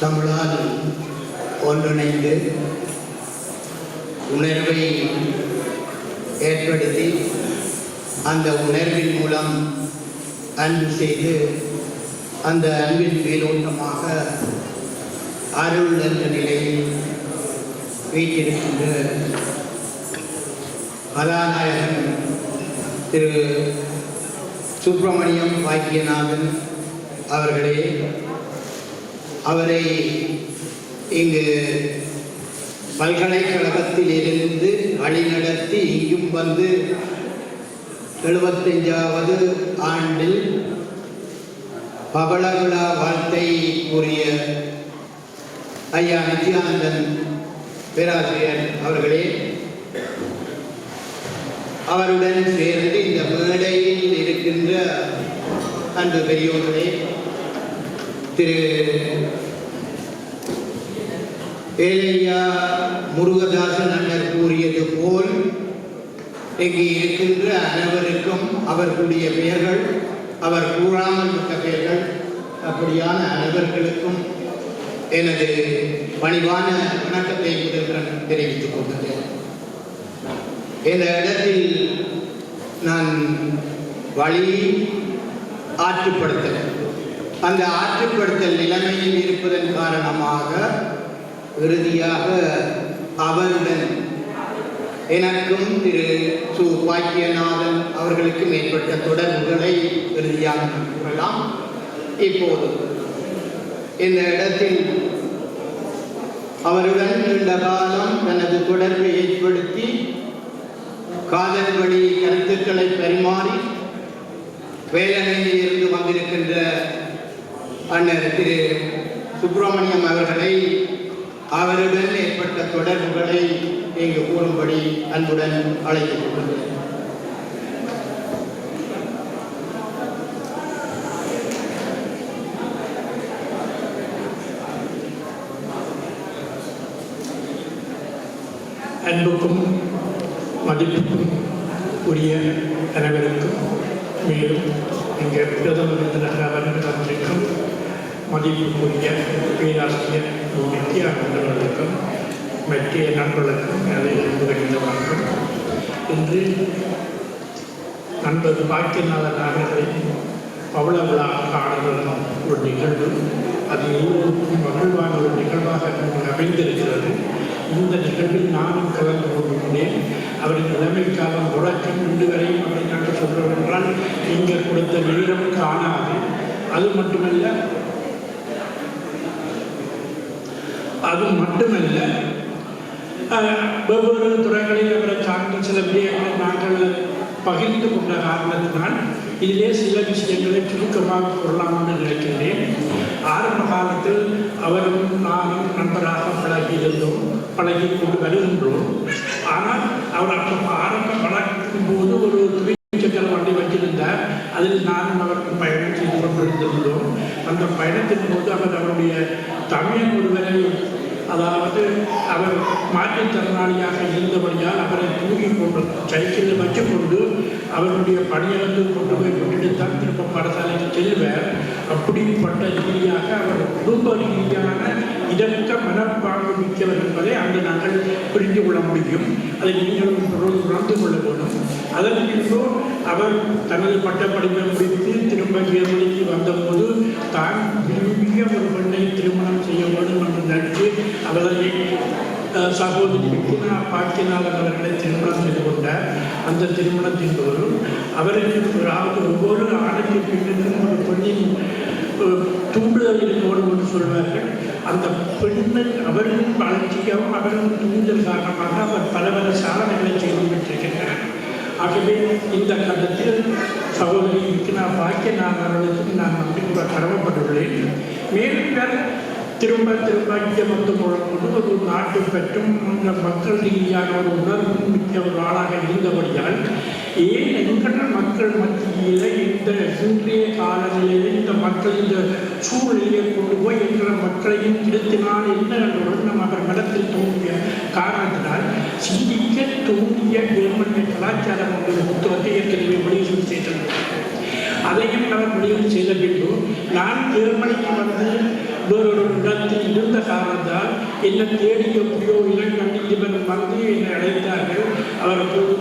தமிழால் ஒன்றிணைந்து உணர்வை ஏற்படுத்தி அந்த உணர்வின் மூலம் அன்பு செய்து அந்த அன்பின் மேலோட்டமாக அருள் என்ற நிலையில் வீட்டிருக்கின்ற கதாநாயகன் திரு சுப்பிரமணியம் பாக்கியநாதன் அவர்களே அவரை இங்கு பல்கலைக்கழகத்தில் இருந்து வழிநடத்தி இங்கும் வந்து எழுபத்தஞ்சாவது ஆண்டில் பவள விழா வாழ்த்தை கூறிய ஐயா நித்யானந்தன் பேராசிரியர் அவர்களே அவருடன் சேர்ந்து இந்த மேடையில் இருக்கின்ற அன்பு பெரியோர்களே திரு ஏழையா முருகதாசன் அண்ணர் கூறியது போல் இங்கு இருக்கின்ற அனைவருக்கும் அவர்களுடைய பெயர்கள் அவர் கூறாமல் விட்ட பெயர்கள் அப்படியான அனைவர்களுக்கும் எனது பணிவான வணக்கத்தை முதல்வன் தெரிவித்துக் கொண்டேன் இந்த இடத்தில் நான் வழி ஆற்றுப்படுத்தேன் அந்த ஆற்றுப்படுத்தல் நிலைமையில் இருப்பதன் காரணமாக இறுதியாக அவருடன் எனக்கும் திரு சு. பாக்கியநாதன் அவர்களுக்கும் ஏற்பட்ட தொடர்புகளை இறுதியாக கூறலாம் இப்போது இந்த இடத்தில் அவருடன் நீண்ட காலம் தனது தொடர்பை ஏற்படுத்தி காதல் வழி கருத்துக்களை பரிமாறி வேலனையில் இருந்து வந்திருக்கின்ற அண்ணர் திரு சுப்பிரமணியம் அவர்களை அவருடன் ஏற்பட்ட தொடர்புகளை இங்கு கூறும்படி அன்புடன் அழைத்துக் கொள்கிறேன். அன்புக்கும் மதிப்புக்கும் உரிய அனைவருக்கும் மேலும் இங்கே பிரதமர் விருந்தினராக வந்திருக்கும் மதிப்புக்குரிய பேராசிரியர் நித்யானந்தவர்களுக்கும் மற்ற நண்பர்களுக்கும் அதை வருகின்ற வணக்கம் இன்று நண்பர் பாக்கியநாதன் அவர்களின் பவள விழா காணுகிற ஒரு நிகழ்வு அது எல்லோருக்கும் மகிழ்வான ஒரு நிகழ்வாக அமைந்திருக்கிறது இந்த நிகழ்வில் நானும் கலந்து கொண்டிருந்தேன் அவரின் இளமைக்காலம் முடக்கம் இன்று வரையும் அப்படி நாங்கள் சொல்கிறோம் என்றால் நீங்கள் கொடுத்த நேரம் காணாது அது மட்டுமல்ல அது மட்டுமல்ல வெவ்வேறு துறைகளில் அவரை சார்ந்த சில விடயங்களை நாங்கள் பகிர்ந்து கொண்ட காரணத்தினால் இதிலே சில விஷயங்களை சுருக்கமாக கூறலாம் என்று நினைக்கின்றேன். ஆரம்ப காலத்தில் அவரும் நானும் நண்பராக பழகி இருந்தோம் பழகி கொண்டு வருகின்றோம். ஆனால் அவர் அப்போ ஆரம்ப பழகும் போது ஒரு துணிச்சக்கர வண்டி வச்சிருந்தார். அதில் நானும் அவருக்கு பயணம் செய்து கொண்டிருந்திருந்தோம் அந்த பயணத்தின் போது அவர் அவருடைய தமிழ் ஒருவரை அதாவது அவர் மாற்றுத்திறனாளியாக இருந்தபடியால் அவரை தூங்கி கொண்டு சைக்கிளில் வச்சுக்கொண்டு அவருடைய பணியிலிருந்து கொண்டு போய் விட்டுட்டு தான் திரும்ப பாடசாலைக்கு செல்வார். அப்படிப்பட்ட ரீதியாக அவர் குடும்ப ரீதியான இதற்க மனப்பாங்கு மிக்கவர் என்பதை அங்கு நாங்கள் புரிந்து கொள்ள முடியும். அதை நீங்களும் தொடர்ந்து உணர்ந்து கொள்ள வேண்டும். அதன் பின்பு அவர் தனது பட்டப்படிப்பை முடித்து திரும்ப ஜெர்மனிக்கு வந்தபோது தான் விரும்பிய ஒரு பெண்ணை திருமணம் செய்ய வேண்டும் என்று நினைத்து அவர்களை அஹ், சகோதரி விக்கினா பாக்கியநாதன் அவர்களை திருமணம் செய்து கொண்டார். அந்த திருமணத்தின் போது அவருக்கு அதாவது ஒவ்வொரு ஆணுக்கு பின்னுக்கும் ஒரு பெண்ணின் தூண்டுதல் இருக்கணும் என்று சொல்வார்கள். அந்த பெண்ணை அவரின் வளர்ச்சியும் அவரின் தூண்டுதல் காரணமாக அவர் பல பல சாதனைகளை செய்து விட்டிருக்கின்றனர் ஆகவே இந்த கட்டத்தில் சகோதரி விக்கினா பாக்கியநாதன் அவர்களுக்கு நான் நம்பிக்கை கடமைப்பட்டுள்ளேன். மேலும் திரும்ப திரும்ப இங்கே வந்து முழங்கொண்டு ஒரு நாட்டு பெற்றும் அந்த மக்கள் ரீதியான ஒரு உணர்வு மிக்க ஒரு ஆளாக இருந்தபடியால் ஏன் எங்கள் மக்கள் மத்தியில் இந்த இன்றைய காலநிலையில் இந்த மக்கள் இந்த சூழ்நிலையை கொண்டு போய் என்ற மக்களையும் திருத்தினால் என்ன என்ற நம் அவர் மனத்தில் தோன்றிய காரணத்தினால் சிந்திக்க தோன்றிய ஜெர்மனிய கலாச்சாரம் என்ற புத்தகத்தை ஏற்கனவே வெளியீடு செய்திருந்தார் அதையும் அவர் வெளியீடு செய்த பின்பு நான் ஜெர்மனிக்கு வந்து வேறொரு இடத்தில் இருந்த காரணத்தால் என்ன தேடி எப்படியோ இனம் கண்டு வந்து என்னை அழைத்தார்கள். அவர் அப்போது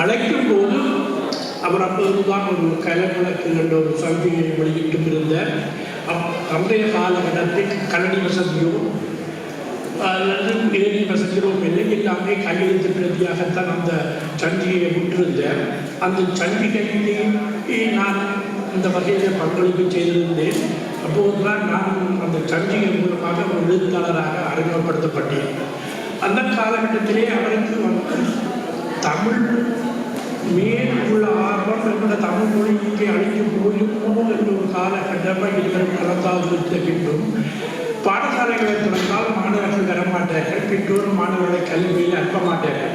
அழைக்கும் போது அப்போதுதான் ஒரு கலவிளக்கு என்ற ஒரு சந்தியை வெளியிட்டு இருந்த அப்- அன்றைய காலகட்டத்தில் கலடி வசதியோ அல்லது ஏரி வசதியோ இல்லை எல்லாமே கையெழுத்து பிரதியாகத்தான் அந்த சண்டிகையை விட்டிருந்தேன் அந்த சஞ்சிகைக்கு நான் இந்த வகையில் பங்களிப்பு செய்திருந்தேன். அப்போதுதான் நான் அந்த சஞ்சிகை மூலமாக ஒரு எழுத்தாளராக அறிமுகப்படுத்தப்பட்டேன். அந்த காலகட்டத்திலே அவருக்கு வந்து தமிழ் மேல் ஆர்வம் என்ற தமிழ் மொழிக்கு அழிக்கும் அழிந்து போயிருமோ என்ற ஒரு காலகட்டமாக இருவரும் கலந்தாலோசித்த பின்னும் பாடசாலைகளை திறந்தால் மாணவர்கள் வரமாட்டார்கள் பெற்றோரும் மாணவர்களை கல்வியில் அனுப்ப மாட்டார்கள்.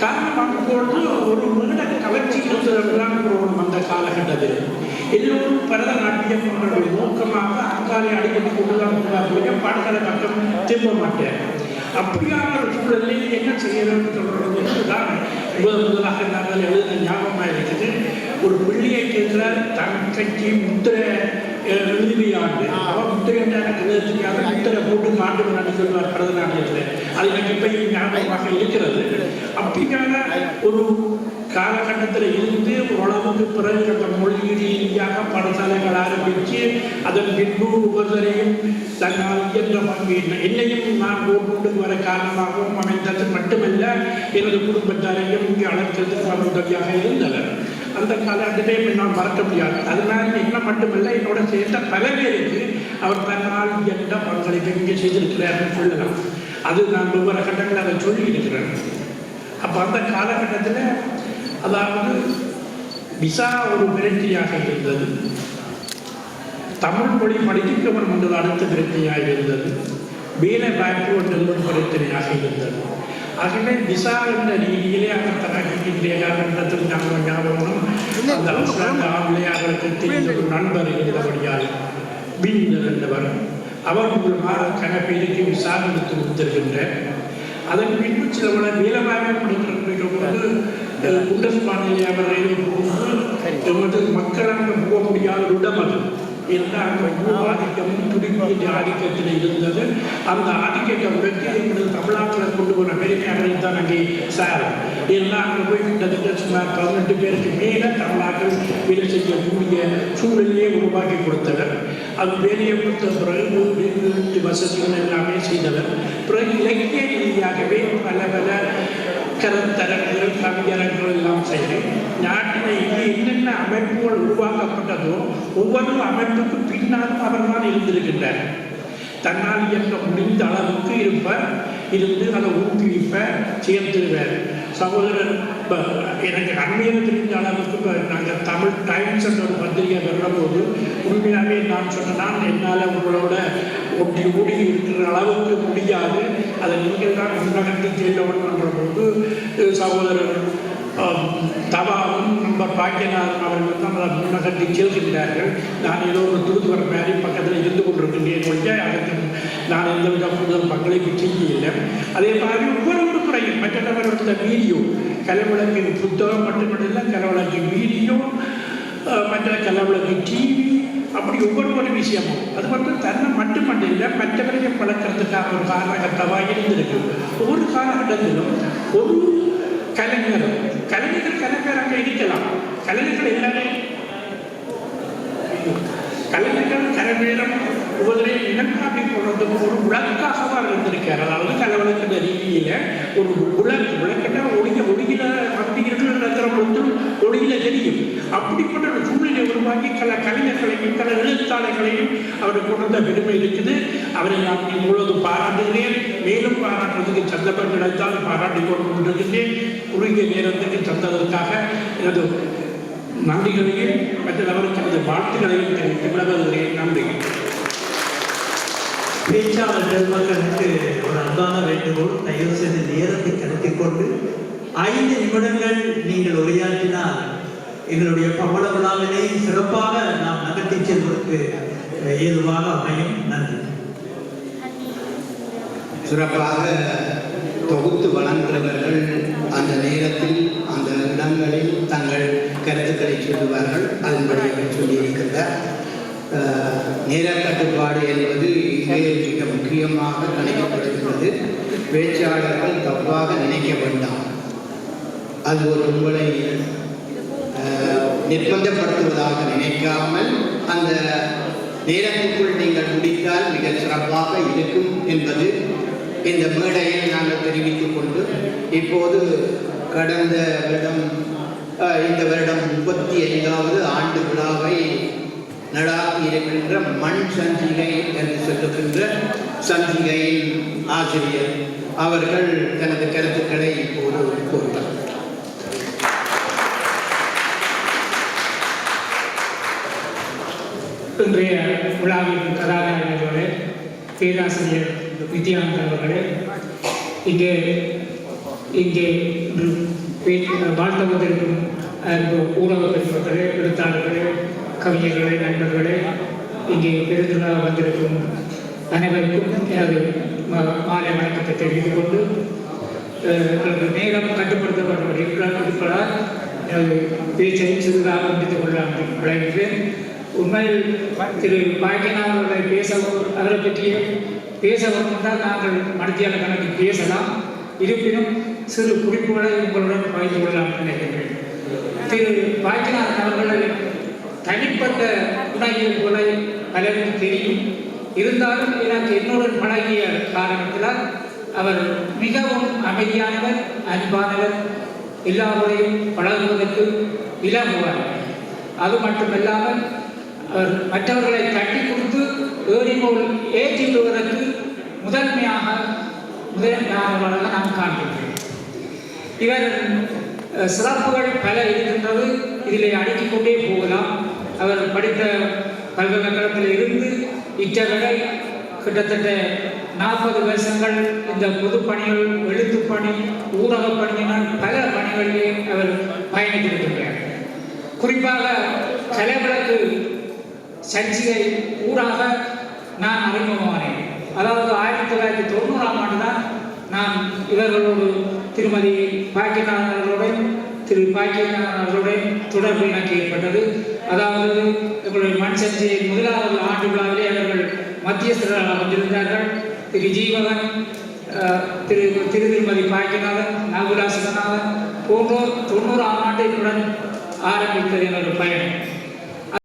காரணம் அப்பொழுது ஒரு மீட கவர்ச்சி இருந்ததுதான் கூறணும் அந்த காலகட்டத்தில் எல்லோரும் பரதநாட்டியம் என்ற ஒரு நோக்கமாக அங்காலே அடிக்கடி கொண்டுதான் போவார்கள். பாடசாலை பக்கம் திரும்ப மாட்டேன் அப்படியான ஒரு சூழலில் என்ன செய்யணும்னு சொல்றது தான் முதல் முதலாக நாங்கள் எழுதின ஞாபகமாக இருக்குது ஒரு பிள்ளையை கேட்கிற தங்கச்சி முத்திரை அஹ், எழுதிய ஆண்டு அவன் முத்திரை எழுத தெரியாத. முத்திரை போட்டு காண்டு நான் சொல்வார் பரதநாட்டியத்தில் அது எனக்கு இப்பயும் ஞாபகமாக இருக்கிறது. அப்படியான ஒரு காலகட்டத்தில் இருந்து ஓரளவுக்கு பிறகு அந்த மொழி ரீதியாக பாடசாலைகள் ஆரம்பித்து அதன் பின்பு ஒவ்வொருவரையும் தன்னால் இயன்ற பங்கு என்னையும் நான் கொண்டு வர காரணமாகவும் அமைந்தது மட்டுமல்ல எனது குடும்பத்தாரையும் இங்கே அழைத்ததற்கு அவர் உதவியாக இருந்தவர் அந்த காலகட்டத்தை நான் மறக்க முடியாது. அதனால் என்ன மட்டுமல்ல என்னோட சேர்ந்த பல பேருக்கு அவர் தன்னால் இயன்ற பங்களிப்பை இங்கே செய்திருக்கிறார் சொல்லலாம். அது நான் ஒவ்வொரு கட்டங்களில் அதை சொல்லி இருக்கிறேன் அப்போ அந்த காலகட்டத்தில் அதாவது விசா ஒரு பிரச்சனையாக இருந்தது. தமிழ் மொழி படிக்கிறவன் என்பது அடுத்த பிரச்சனையாக இருந்தது. வேலை வாய்ப்பு என்பது பிரச்சனையாக இருந்தது. ஆகவே விசா என்ற ரீதியிலே அவர் தனக்கு காலகட்டத்தில் ஞாபகம்? ஞாபகம் அந்த அவசர விளையாடுகளுக்கு தெரிந்த ஒரு நண்பர் இருந்தபடியால் பீந்தர் என்பவர் அவர் மூலமாக கணப்பேருக்கு விசா எடுத்து கொடுத்திருக்கின்றேன் அதன் பின்பு சில பல வேலைவாய்ப்பு படிக்கிற போது குண்டஸ்பானிலே அவர் ரயில் போகும்போது எமது மக்கள் அங்கே போக முடியாத இடம் அது பூ ஆதிக்கமும் துடிப்பு ஆதிக்கத்தில் இருந்தது. அந்த ஆதிக்கத்தை உடைத்து எங்களது தமிழ்நாட்டில் கொண்டு போன அவரை தான் அங்கே சார். அங்கே போய் கிட்டத்தட்ட சுமார் பதினெட்டு பேருக்கு மேலே தமிழ்நாட்டில் வேலை செய்யக்கூடிய சூழலையே உருவாக்கி கொடுத்தனர். அது வேலையை கொடுத்த பிறகு வீடு வீட்டு வசதிகள் எல்லாமே செய்தனர். பிறகு இலக்கிய ரீதியாகவே பல பல கருத்தரங்குகள் கவியரங்குகள் எல்லாம் செய்து நாட்டில் இங்கே என்னென்ன அமைப்புகள் உருவாக்கப்பட்டதோ ஒவ்வொரு அமைப்புக்கு பின்னாலும் அவர் தான் இருந்திருக்கின்றார் தன்னால் இயக்க முடிந்த அளவுக்கு இருப்பார் இருந்து அதை ஊக்குவிப்பார் சேர்த்துருவார் சகோதரர் இப்போ எனக்கு அண்மையில் தெரிஞ்ச அளவுக்கு இப்போ நாங்கள் தமிழ் டைம்ஸ் என்ற ஒரு பத்திரிகை வரும்போது உண்மையாகவே நான் சொன்னேன் என்னால் உங்களோட ஒட்டி ஓடி இருக்கிற அளவுக்கு முடியாது. அதை நீங்கள் தான் முன்னகர்த்தி செல்லணும் என்ற போது சகோதரர் தவாவும் நம்ம பாக்கியநாதன் அவர்கள் தான் அதை முன்னகர்த்தி செல்கின்றார்கள் நான் ஏதோ ஒரு தூதுவர் மாதிரி பக்கத்தில் இருந்து கொண்டிருக்கின்றேன். ஒழிய அதற்கு நான் எந்த வித கூடுதல் பங்களிப்பு செய்யவில்லை. அதே மாதிரி ஒவ்வொரு ஒரு துறையும் மற்றவர்கள் வீடியோ கலவிளக்கு புத்தகம் மட்டுமல்ல கலவிளக்கு வீடியோ மற்ற கலவிளக்கு டிவி அப்படி ஒவ்வொரு ஒரு விஷயமும். அது மட்டும் தன்னை மட்டுமல்ல இல்லை மற்றவர்களை பழக்கிறதுக்காக ஒரு காரணகத்தவாக இருந்திருக்கு. ஒவ்வொரு காலகட்டத்திலும் ஒரு கலைஞரும் கலைஞர்கள் கலைஞராக இருக்கலாம். கலைஞர்கள் எல்லாமே கலைஞர்கள் கலைஞரம் ஒவ்வொரு இனக்காப்பி போடுறதுக்கு ஒரு விளக்காக இருந்திருக்கார் அதாவது கணவனுக்கு ரீதியில ஒரு விளக்கு விளக்குன்னா ஒளிய ஒளியில அப்படி இருக்கிற நடக்கிற பொழுது ஒளியில தெரியும். அப்படிப்பட்ட ஒரு சூழ்நிலை உருவாக்கி கல கலைஞர்களையும் கல எழுத்தாளர்களையும் அவர் கொண்ட பெருமை இருக்குது. அவரை நான் முழுவதும் பாராட்டுகிறேன். மேலும் பாராட்டுறதுக்கு சந்தர்ப்பம் கிடைத்தால் பாராட்டி கொண்டு கொண்டிருக்கின்றேன். குறுகிய நேரத்துக்கு தந்ததற்காக எனது நன்றிகளையும் மற்றவருக்கு எனது வாழ்த்துக்களையும் தெரிவித்து விளம்பரங்களையும் நன்றி. பேச்சாளர்கள் மக்களுக்கு ஒரு அன்பான வேண்டுகோள். தயவு செய்து நேரத்தை கருத்தில் கொண்டு ஐந்து நிமிடங்கள் நீங்கள் உரையாற்றினால் எங்களுடைய பவள விழாவினை சிறப்பாக நாம் நகர்த்தி செல்வதற்கு ஏதுவாக அமையும். நன்றி. சிறப்பாக தொகுத்து வழங்குகிறவர்கள் அந்த நேரத்தில் அந்த இடங்களில் தங்கள் கருத்துக்களை சொல்லுவார்கள். அதன்படி அவர் சொல்லியிருக்கின்றார் நேர கட்டுப்பாடு என்பது இங்கே மிக முக்கியமாக கணிக்கப்படுகிறது. பேச்சாளர்கள் தப்பாக நினைக்க வேண்டாம் அது ஒரு உங்களை நிர்பந்தப்படுத்துவதாக நினைக்காமல் அந்த நேரத்துக்குள் நீங்கள் முடித்தால் மிக சிறப்பாக இருக்கும் என்பது இந்த மேடையை நாங்கள் தெரிவித்துக் கொண்டு இப்போது கடந்த வருடம் இந்த வருடம் முப்பத்தி ஐந்தாவது ஆண்டு விழாவை நடாத்தி இருக்கின்ற மண் சஞ்சிகை என்று சொல்லுகின்ற சஞ்சிகையின் ஆசிரியர் அவர்கள் தனது கருத்துக்களை இப்போது கூறுவார். இன்றைய விழாவின் கதாநாயகர்களே பேராசிரியர் வித்யானந்த் அவர்களே இங்கே இங்கே வாழ்த்த வந்திருக்கும் ஊடக பெருமக்களே எழுத்தாளர்களே கவிஞர்களே நண்பர்களே இங்கே பெருந்திருளாக வந்திருக்கும் அனைவருக்கும் எனது மாலை வணக்கத்தை தெரிந்து கொண்டு அஹ், எனது நேரம் கட்டுப்படுத்தப்பட்டு இருப்பதால் எனது பேச்சை சிறிதாக முடித்துக் கொள்ளலாம் என்று உண்மையில் திரு பாக்கியநாதன் அவர்களை பேசவும் அவரை பற்றிய பேசவும் என்றால் நாங்கள் மனத்தியால கணக்கு பேசலாம். இருப்பினும் சிறு குறிப்புகளை உங்களுடன் பகிர்ந்து கொள்ளலாம் நினைக்கிறேன் திரு பாக்கியநாதன் அவர்களை தனிப்பட்ட குணயியல்களை பலருக்கு தெரியும். இருந்தாலும் எனக்கு என்னுடன் பழகிய காரணத்தினால் அவர் மிகவும் அமைதியானவர் அன்பானவர் எல்லாரோடையும் பழகுவதற்கு இலகுவார். அது மட்டுமல்லாமல் அவர் மற்றவர்களை தட்டி கொடுத்து ஏறிபோல் ஏற்றி விடுவதற்கு முதன்மையாக முதன்மையானவர்களாக நாம் காண்கின்றோம் இவர் சிறப்புகள் பல இருக்கின்றது. இதிலே அடுக்கிக்கொண்டே போகலாம். அவர் படித்த பல்கலைக்கழகத்தில் இருந்து இச்சவரை கிட்டத்தட்ட நாற்பது வருஷங்கள் இந்த பொது பணிகள் எழுத்து பணி ஊடக பணியினால் பல பணிகளிலே அவர் பயணித்திருக்கிறார். குறிப்பாக கலைவிளக்கு சர்ச்சையை ஊடாக நான் அறிமுகமானேன் அதாவது ஆயிரத்தி தொள்ளாயிரத்தி தொண்ணூறாம் ஆண்டு தான் நான் இவர்களோடு திருமதி பாக்கியநாதன் அவர்களுடன் திரு பாக்கியநாதன் அவர்களுடன் தொடர்பு எனக்கு ஏற்பட்டது. அதாவது எங்களுடைய மண் சர்ச்சையை முதலாவது ஆண்டு விழாவிலே அவர்கள் மத்தியஸ்தர்களாக வந்திருந்தார்கள் திரு ஜீவகன் திரு திரு திருமதி பாக்கியநாதன் நாகுலா சிவநாதன் போன்றோர் தொண்ணூறாம் ஆண்டினுடன் ஆரம்பித்தது என்னோட பயணம்.